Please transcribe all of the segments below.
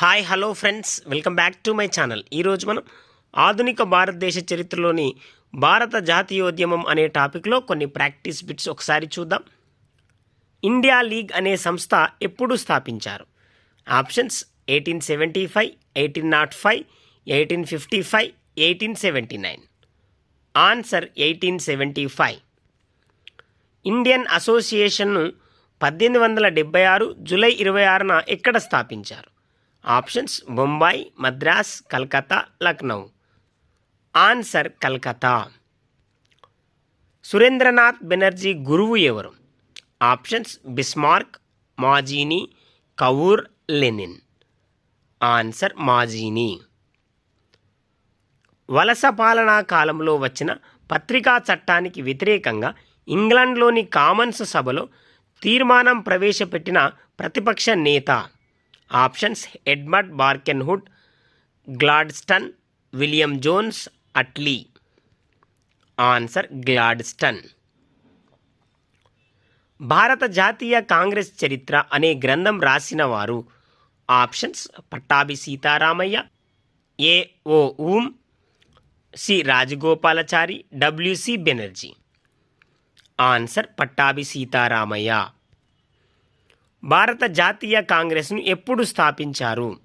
Hi hello friends welcome back to my channel ఈరోజు మనం ఆధునిక భారతదేశ చరిత్రలోని భారత జాతీయోద్యమం అనే టాపిక్లో కొన్ని ప్రాక్టీస్ బిట్స్ ఒకసారి చూద్దాం. ఇండియా లీగ్ అనే సంస్థ ఎప్పుడు స్థాపించారు? Options eighteen seventy five eighteen nought five eighteen fifty five eighteen seventy nine answer eighteen seventy five Indian అసోసియేషన్ను పద్దెనిమిది వందల డెబ్బై ఆరు జూలై ఇరవై ఆరున ఎక్కడ స్థాపించారు? ఆప్షన్స్ ముంబై మద్రాస్ కలకత్తా లక్నౌ. ఆన్సర్ కల్కత్తా. సురేంద్రనాథ్ బెనర్జీ గురువు ఎవరు? Options Bismarck Mazzini Cavour Lenin. Answer Mazzini. వలస పాలనా కాలంలో వచ్చిన పత్రికా చట్టానికి వ్యతిరేకంగా ఇంగ్లాండ్లోని కామన్స్ సభలో తీర్మానం ప్రవేశపెట్టిన ప్రతిపక్ష నేత options Edmund Birkenhead Gladstone William Jones Attlee. Answer Gladstone. భారత జాతీయ కాంగ్రెస్ చరిత్ర అనే గ్రంథం రాసిన వారు options Pattabhi Sitaramayya A O Hume C Rajagopalachari W C Banerjee. Answer Pattabhi Sitaramayya. భారత జాతీయ కాంగ్రెస్ను ఎప్పుడు స్థాపించారు?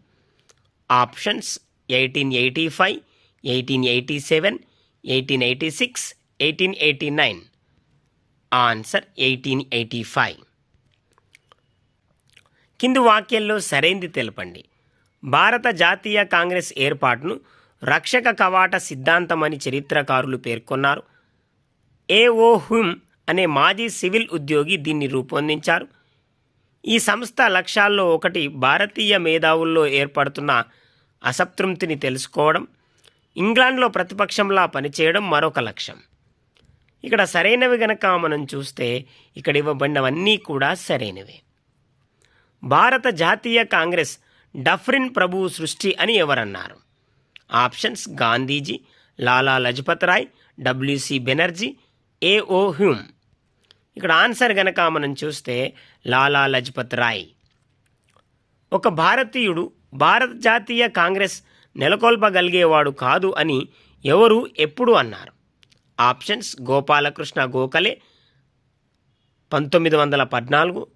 Options eighteen eighty five eighteen eighty seven eighteen eighty six eighteen eighty nine. Answer eighteen eighty five. కింది వాక్యంలో సరైంది తెలపండి. భారత జాతీయ కాంగ్రెస్ ఏర్పాటును రక్షక కవాట సిద్ధాంతమని చరిత్రకారులు పేర్కొన్నారు. ఏఓ హుమ్ అనే మాజీ సివిల్ ఉద్యోగి దీన్ని రూపొందించారు. ఈ సంస్థ లక్ష్యాల్లో ఒకటి భారతీయ మేధావుల్లో ఏర్పడుతున్న అసంతృప్తిని తెలుసుకోవడం ఇంగ్లాండ్లో ప్రతిపక్షంలా పనిచేయడం మరొక లక్ష్యం. ఇక్కడ సరైనవి గనక మనం చూస్తే ఇక్కడ ఇవ్వబడినవన్నీ కూడా సరైనవే. భారత జాతీయ కాంగ్రెస్ డఫ్రిన్ ప్రభువు సృష్టి అని ఎవరన్నారు? Options Gandhiji Lala Lajpat Rai W C Banerjee A O Hume. ఇక్కడ ఆన్సర్ గనక మనం చూస్తే లాలా లజపత్ రాయ్. ఒక భారతీయుడు భారత జాతీయ కాంగ్రెస్ నెలకొల్పగలిగేవాడు కాదు అని ఎవరు ఎప్పుడు అన్నారు. ఆప్షన్స్ గోపాలకృష్ణ గోఖలే పంతొమ్మిది వందల పద్నాలుగు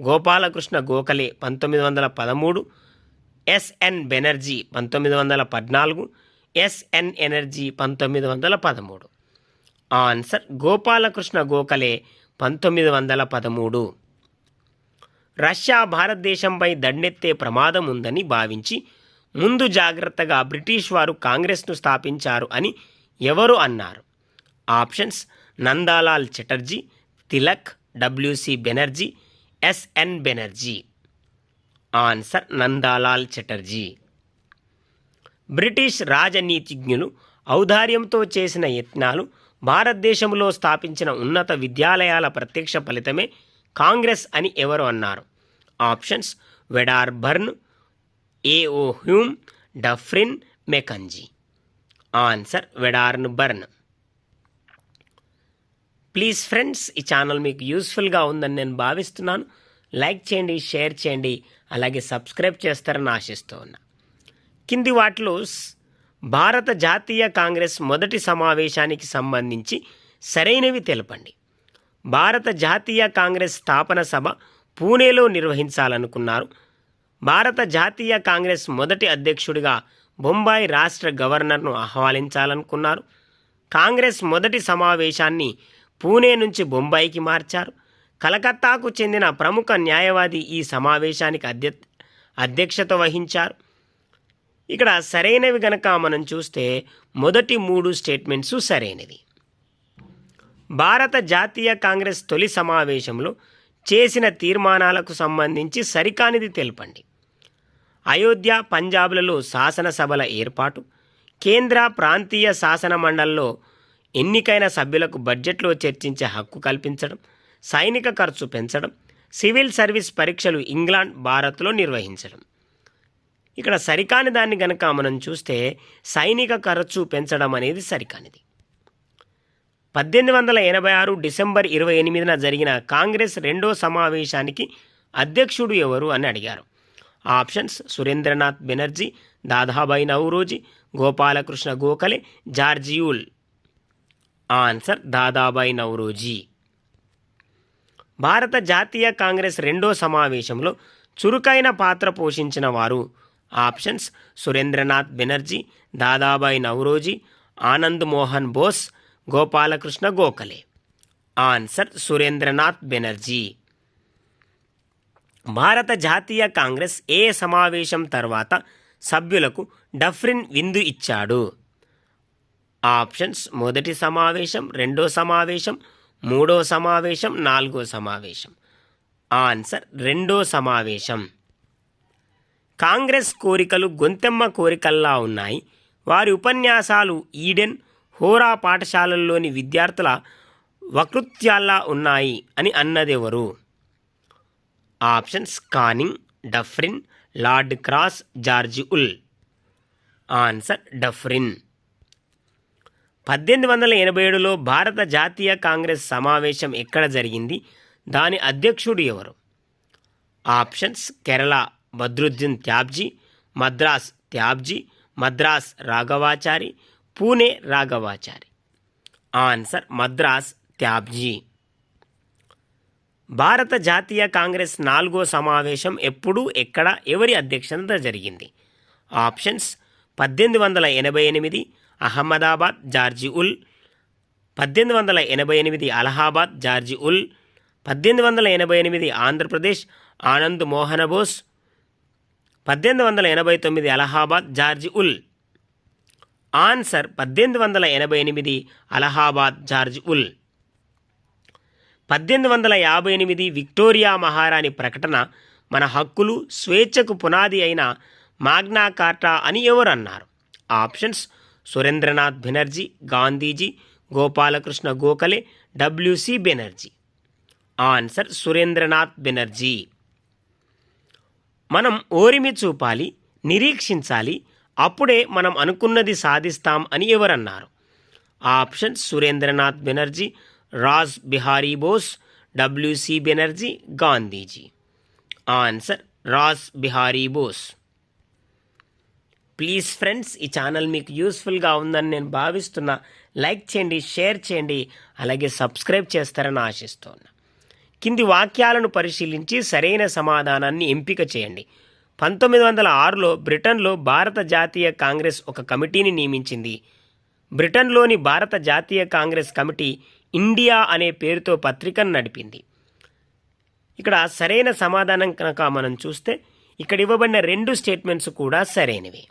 గోపాలకృష్ణ గోఖలే పంతొమ్మిది వందల పదమూడు ఎస్ఎన్ బెనర్జీ పంతొమ్మిది వందల పద్నాలుగు ఎస్ఎన్ ఎనర్జీ పంతొమ్మిది వందల పదమూడు. ఆన్సర్ గోపాలకృష్ణ గోఖలే పంతొమ్మిది వందల పదమూడు. రష్యా భారతదేశంపై దండెత్తే ప్రమాదం ఉందని భావించి ముందు జాగ్రత్తగా బ్రిటిష్ వారు కాంగ్రెస్ను స్థాపించారు అని ఎవరు అన్నారు? Options Nandalal Chatterjee Tilak W C Banerjee S N Banerjee. Answer Nandalal Chatterjee. British రాజనీతిజ్ఞులు ఔదార్యంతో చేసిన యత్నాలు భారతదేశంలో స్థాపించిన ఉన్నత విద్యాలయాల ప్రత్యక్ష ఫలితమే కాంగ్రెస్ అని ఎవరు అన్నారు? Options Wedderburn A O Hume Dufferin Mackenzie. Answer Wedderburn. Please friends ఈ ఛానల్ మీకు యూస్ఫుల్గా ఉందని నేను భావిస్తున్నాను. లైక్ చేయండి షేర్ చేయండి అలాగే సబ్స్క్రైబ్ చేస్తారని ఆశిస్తూ ఉన్నా. కింది వాటిలో భారత జాతీయ కాంగ్రెస్ మొదటి సమావేశానికి సంబంధించి సరైనవి తెలపండి. భారత జాతీయ కాంగ్రెస్ స్థాపన సభ పూణేలో నిర్వహించాలనుకున్నారు. భారత జాతీయ కాంగ్రెస్ మొదటి అధ్యక్షుడిగా బొంబాయి రాష్ట్ర గవర్నర్ను ఆహ్వానించాలనుకున్నారు. కాంగ్రెస్ మొదటి సమావేశాన్ని పూణే నుంచి బొంబాయికి మార్చారు. కలకత్తాకు చెందిన ప్రముఖ న్యాయవాది ఈ సమావేశానికి అధ్య అధ్యక్షత వహించారు. ఇక్కడ సరైనవి గనక మనం చూస్తే మొదటి మూడు స్టేట్మెంట్స్ సరైనవి. భారత జాతీయ కాంగ్రెస్ తొలి సమావేశంలో చేసిన తీర్మానాలకు సంబంధించి సరికానిది తెలపండి. అయోధ్య పంజాబ్లలో శాసనసభల ఏర్పాటు కేంద్ర ప్రాంతీయ శాసన మండలిలో ఎన్నికైన సభ్యులకు బడ్జెట్లో చర్చించే హక్కు కల్పించడం సైనిక ఖర్చు పెంచడం సివిల్ సర్వీస్ పరీక్షలు ఇంగ్లాండ్ భారత్లో నిర్వహించడం. ఇక్కడ సరికాని దాన్ని గనక మనం చూస్తే సైనిక ఖర్చు పెంచడం అనేది సరికానిది. పద్దెనిమిది వందల ఎనభై ఆరు డిసెంబర్ ఇరవై ఎనిమిదిన జరిగిన కాంగ్రెస్ రెండో సమావేశానికి అధ్యక్షుడు ఎవరు అని అడిగారు. Options Surendranath Banerjee Dadabhai Naoroji Gopal Krishna Gokhale George Yule answer Dadabhai Naoroji భారత జాతీయ కాంగ్రెస్ రెండో సమావేశంలో చురుకైన పాత్ర పోషించిన వారు ఆప్షన్స్ సురేంద్రనాథ్ బెనర్జీ దాదాబాయి నవరోజీ ఆనంద్ మోహన్ బోస్ గోపాలకృష్ణ గోఖలే. ఆన్సర్ సురేంద్రనాథ్ బెనర్జీ. భారత జాతీయ కాంగ్రెస్ ఏ సమావేశం తర్వాత సభ్యులకు డఫ్రిన్ విందు ఇచ్చాడు? ఆప్షన్స్ మొదటి సమావేశం రెండో సమావేశం మూడో సమావేశం నాలుగో సమావేశం. ఆన్సర్ రెండో సమావేశం. కాంగ్రెస్ కోరికలు గొంతెమ్మ కోరికల్లా ఉన్నాయి. వారి ఉపన్యాసాలు ఈడెన్ హోరా పాఠశాలల్లోని విద్యార్థుల వకృత్యాల్లా ఉన్నాయి అని అన్నదెవరు? Options Canning Dufferin Lord Cross George Yule. Answer Dufferin. పద్దెనిమిది వందల ఎనభై ఏడులో భారత జాతీయ కాంగ్రెస్ సమావేశం ఎక్కడ జరిగింది? దాని అధ్యక్షుడు ఎవరు? ఆప్షన్స్ కేరళ. బద్రుద్దీన్ త్యాబ్జీ మద్రాస్ త్యాబ్జీ మద్రాస్ రాఘవాచారి పూణే రాఘవాచారి. ఆన్సర్ మద్రాస్ త్యాబ్జీ. భారత జాతీయ కాంగ్రెస్ నాలుగో సమావేశం ఎప్పుడు ఎక్కడ ఎవరి అధ్యక్షత జరిగింది? ఆప్షన్స్ పద్దెనిమిది వందల ఎనభై ఎనిమిది అహ్మదాబాద్ జార్జి ఉల్ పద్దెనిమిది వందల ఎనభై ఎనిమిది అలహాబాద్ జార్జి ఉల్ పద్దెనిమిది వందల ఎనభై ఎనిమిది ఆంధ్రప్రదేశ్ ఆనంద్ మోహన బోస్. పద్దెనిమిది వందల ఎనభై తొమ్మిది అలహాబాద్ జార్జి ఉల్. ఆన్సర్ పద్దెనిమిది వందల ఎనభై ఎనిమిది అలహాబాద్ జార్జ్ ఉల్. పద్దెనిమిది వందల యాభై ఎనిమిది విక్టోరియా మహారాణి ప్రకటన మన హక్కులు స్వేచ్ఛకు పునాది అయిన మాగ్నా కార్టా అని ఎవరు అన్నారు options Surendranath Banerjee Gandhiji Gopal Krishna Gokhale WC Banerjee. Answer Surendranath Banerjee. మనం ఓరిమి చూపాలి నిరీక్షించాలి అప్పుడే మనం అనుకున్నది సాధిస్తాం అని ఎవరన్నారు. Options Surendranath Banerjee Raj Bihari Bose W C Banerjee Gandhiji. Answer Raj Bihari Bose. Please friends ఈ ఛానల్ మీకు యూస్ఫుల్గా ఉందని నేను భావిస్తున్నా. లైక్ చేయండి షేర్ చేయండి అలాగే సబ్స్క్రైబ్ చేస్తారని ఆశిస్తున్నా. కింది వాక్యాలను పరిశీలించి సరైన సమాధానాన్ని ఎంపిక చేయండి. పంతొమ్మిది వందల ఆరులో బ్రిటన్లో భారత జాతీయ కాంగ్రెస్ ఒక కమిటీని నియమించింది. బ్రిటన్లోని భారత జాతీయ కాంగ్రెస్ కమిటీ ఇండియా అనే పేరుతో పత్రికను నడిపింది. ఇక్కడ సరైన సమాధానం కనుక మనం చూస్తే ఇక్కడ ఇవ్వబడిన రెండు స్టేట్మెంట్స్ కూడా సరైనవి.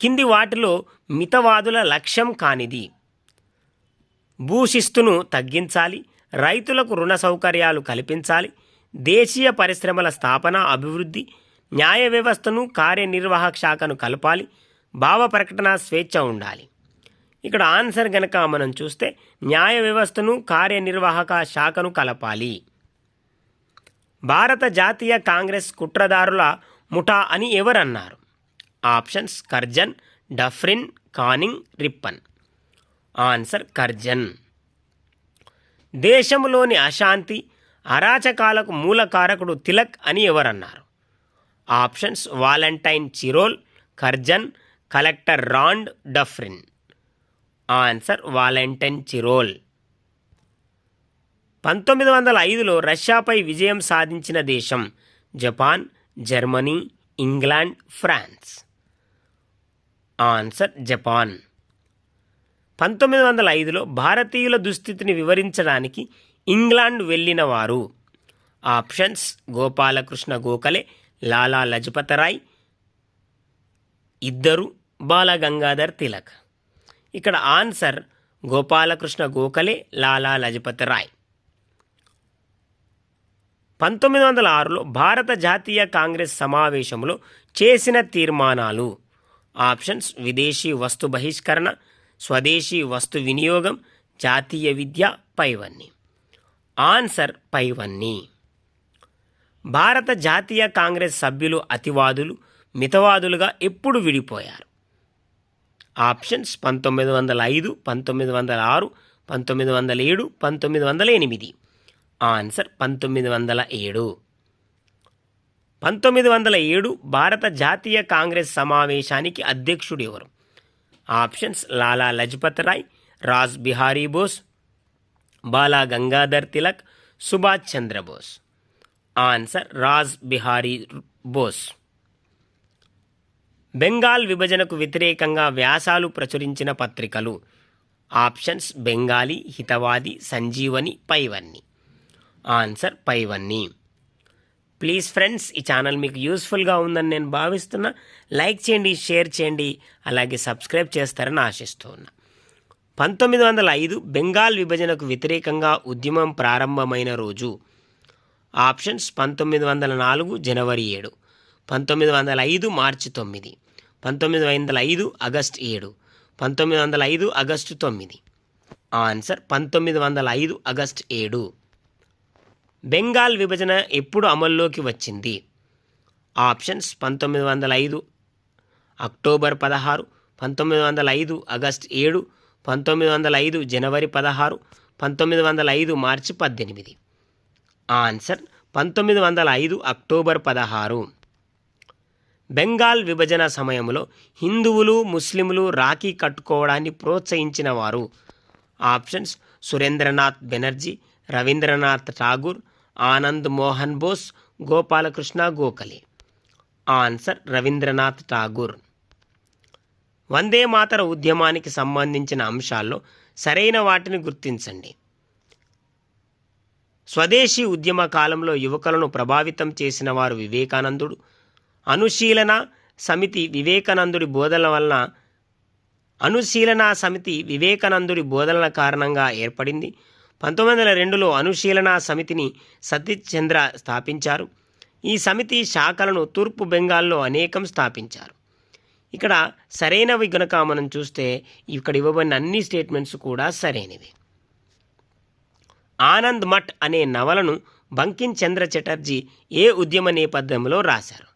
కింది వాటిలో మితవాదుల లక్ష్యం కానిది. భూశిస్తును తగ్గించాలి రైతులకు రుణ సౌకర్యాలు కల్పించాలి. దేశీయ పరిశ్రమల స్థాపన అభివృద్ధి న్యాయ వ్యవస్థను కార్యనిర్వాహక శాఖను కలపాలి. భావ ప్రకటన స్వేచ్ఛ ఉండాలి. ఇక్కడ ఆన్సర్ గనక మనం చూస్తే న్యాయ వ్యవస్థను కార్యనిర్వాహక శాఖను కలపాలి. భారత జాతీయ కాంగ్రెస్ కుట్రదారుల ముఠా అని ఎవరన్నారు? Options Curzon Dufferin Canning Ripon. Answer Curzon. దేశంలోని అశాంతి అరాచకాలకు మూల కారకుడు తిలక్ అని ఎవరన్నారు? Options Valentine Chirol Curzon collector Rand Dufferin. Answer Valentine Chirol. పంతొమ్మిది వందల ఐదులో రష్యాపై విజయం సాధించిన దేశం Japan Germany England France. Answer Japan. పంతొమ్మిది వందల ఐదులో భారతీయుల దుస్థితిని వివరించడానికి ఇంగ్లాండ్ వెళ్ళిన వారు ఆప్షన్స్ గోపాలకృష్ణ గోఖలే లాలా లజపతరాయ్ ఇద్దరు బాలగంగాధర్ తిలక్. ఇక్కడ ఆన్సర్ గోపాలకృష్ణ గోఖలే లాలా లజపతరాయ్. పంతొమ్మిది వందల ఆరులో భారత జాతీయ కాంగ్రెస్ సమావేశంలో చేసిన తీర్మానాలు. ఆప్షన్స్ విదేశీ వస్తు బహిష్కరణ స్వదేశీ వస్తు వినియోగం జాతీయ విద్య పైవన్నీ. ఆన్సర్ పైవన్నీ. భారత జాతీయ కాంగ్రెస్ సభ్యులు అతివాదులు మితవాదులుగా ఎప్పుడు విడిపోయారు. ఆప్షన్స్ పంతొమ్మిది వందల ఐదు పంతొమ్మిది వందల ఆరు పంతొమ్మిది వందల ఏడు పంతొమ్మిది వందల ఎనిమిది. ఆన్సర్ పంతొమ్మిది వందల ఏడు. పంతొమ్మిది వందల ఏడు భారత జాతీయ కాంగ్రెస్ సమావేశానికి అధ్యక్షుడు ఎవరు ఆప్షన్స్ లాలా లజపత్ రాయ్ రాజ్ బిహారీ బోస్ బాలా గంగాధర్ తిలక్ సుభాష్ చంద్రబోస్ ఆన్సర్ రాజ్ బిహారీ బోస్. బెంగాల్ విభజనకు వ్యతిరేకంగా వ్యాసాలు ప్రచురించిన పత్రికలు. ఆప్షన్స్ బెంగాలీ హితవాది సంజీవని పైవన్ని. ఆన్సర్ పైవన్ని. ప్లీజ్ ఫ్రెండ్స్ ఈ ఛానల్ మీకు యూస్ఫుల్గా ఉందని నేను భావిస్తున్నా. లైక్ చేయండి షేర్ చేయండి అలాగే సబ్స్క్రైబ్ చేస్తారని ఆశిస్తూ ఉన్నా. పంతొమ్మిది వందల ఐదు బెంగాల్ విభజనకు వ్యతిరేకంగా ఉద్యమం ప్రారంభమైన రోజు. ఆప్షన్స్ పంతొమ్మిది వందల నాలుగు జనవరి ఏడు పంతొమ్మిది వందల ఐదు మార్చి తొమ్మిది పంతొమ్మిది వందల ఐదు ఆగస్ట్ ఏడు పంతొమ్మిది వందల ఐదు ఆగస్టు తొమ్మిది. ఆన్సర్ పంతొమ్మిది వందల ఐదు ఆగస్ట్ ఏడు. బెంగాల్ విభజన ఎప్పుడు అమల్లోకి వచ్చింది? ఆప్షన్స్ పంతొమ్మిది వందల ఐదు అక్టోబర్ పదహారు పంతొమ్మిది వందల ఐదు ఆగస్ట్ ఏడు పంతొమ్మిది వందల ఐదు జనవరి పదహారు పంతొమ్మిది వందల ఐదు మార్చి పద్దెనిమిది. ఆన్సర్ పంతొమ్మిది వందల ఐదు అక్టోబర్ పదహారు. బెంగాల్ విభజన సమయంలో హిందువులు ముస్లింలు రాఖీ కట్టుకోవడాన్ని ప్రోత్సహించిన వారు ఆప్షన్స్ సురేంద్రనాథ్ బెనర్జీ రవీంద్రనాథ్ ఠాగూర్ ఆనంద్ మోహన్ బోస్ గోపాలకృష్ణ గోఖలే. ఆన్సర్ రవీంద్రనాథ్ ఠాగూర్. వందే మాతర ఉద్యమానికి సంబంధించిన అంశాల్లో సరైన వాటిని గుర్తించండి. స్వదేశీ ఉద్యమ కాలంలో యువకులను ప్రభావితం చేసిన వారు వివేకానందుడు. అనుశీలన సమితి వివేకానందుడి బోధనల వలన అనుశీలన సమితి వివేకానందుడి బోధనల కారణంగా ఏర్పడింది. పంతొమ్మిది వందల రెండులో అనుశీలన సమితిని సతీష్ చంద్ర స్థాపించారు. ఈ సమితి శాఖలను తూర్పు బెంగాల్లో అనేకం స్థాపించారు. ఇక్కడ సరైనవి గనక మనం చూస్తే ఇక్కడ ఇవ్వబడిన అన్ని స్టేట్మెంట్స్ కూడా సరైనవి. ఆనంద్ మఠ్ అనే నవలను బంకిం చంద్ర చటర్జీ ఏ ఉద్యమ నేపథ్యంలో రాశారు?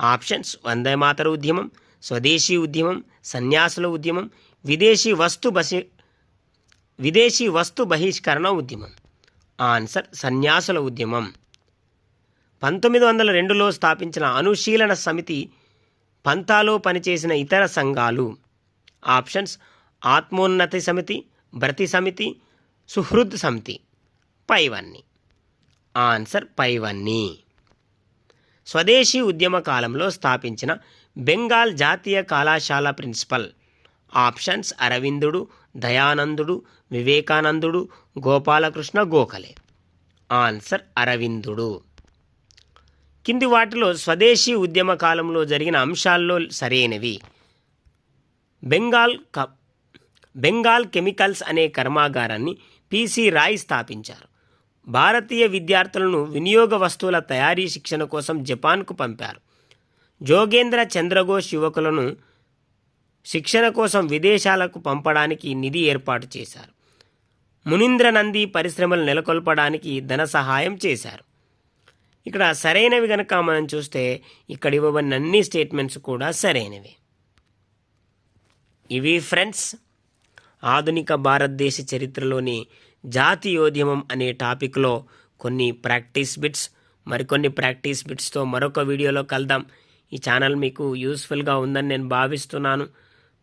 ఆప్షన్స్ వందేమాతర ఉద్యమం స్వదేశీ ఉద్యమం సన్యాసుల ఉద్యమం విదేశీ వస్తు బసి విదేశీ వస్తు బహిష్కరణ ఉద్యమం. ఆన్సర్ సన్యాసుల ఉద్యమం. పంతొమ్మిది వందల రెండులో స్థాపించిన అనుశీలన సమితి పంతాలో పనిచేసిన ఇతర సంఘాలు. ఆప్షన్స్ ఆత్మోన్నతి సమితి భ్రతి సమితి సుహృద్ సమితి. పైవన్నీ. ఆన్సర్ పైవన్నీ. స్వదేశీ ఉద్యమ కాలంలో స్థాపించిన బెంగాల్ జాతీయ కళాశాల ప్రిన్సిపల్. ఆప్షన్స్ అరవిందుడు దయానందుడు వివేకానందుడు గోపాలకృష్ణ గోఖలే. ఆన్సర్ అరవిందుడు. కింది వాటిలో స్వదేశీ ఉద్యమ కాలంలో జరిగిన అంశాల్లో సరైనవి. బెంగాల్ క బెంగాల్ కెమికల్స్ అనే కర్మాగారాన్ని పిసి రాయ్ స్థాపించారు. భారతీయ విద్యార్థులను వినియోగ వస్తువుల తయారీ శిక్షణ కోసం జపాన్కు పంపారు. జోగేంద్ర చంద్రఘోష్ యువకులను శిక్షణ కోసం విదేశాలకు పంపడానికి నిధి ఏర్పాటు చేశారు. మునీంద్ర నంది పరిశ్రమలు నెలకొల్పడానికి ధన సహాయం చేశారు. ఇక్కడ సరైనవి కనుక మనం చూస్తే ఇక్కడ ఇవ్వబడిన అన్ని స్టేట్మెంట్స్ కూడా సరైనవి. ఇవి ఫ్రెండ్స్ ఆధునిక భారతదేశ చరిత్రలోని జాతీయోద్యమం అనే టాపిక్లో కొన్ని ప్రాక్టీస్ బిట్స్ మరికొన్ని ప్రాక్టీస్ బిట్స్తో మరొక వీడియోలో కలుద్దాం. ఈ ఛానల్ మీకు యూస్ఫుల్గా ఉందని నేను భావిస్తున్నాను.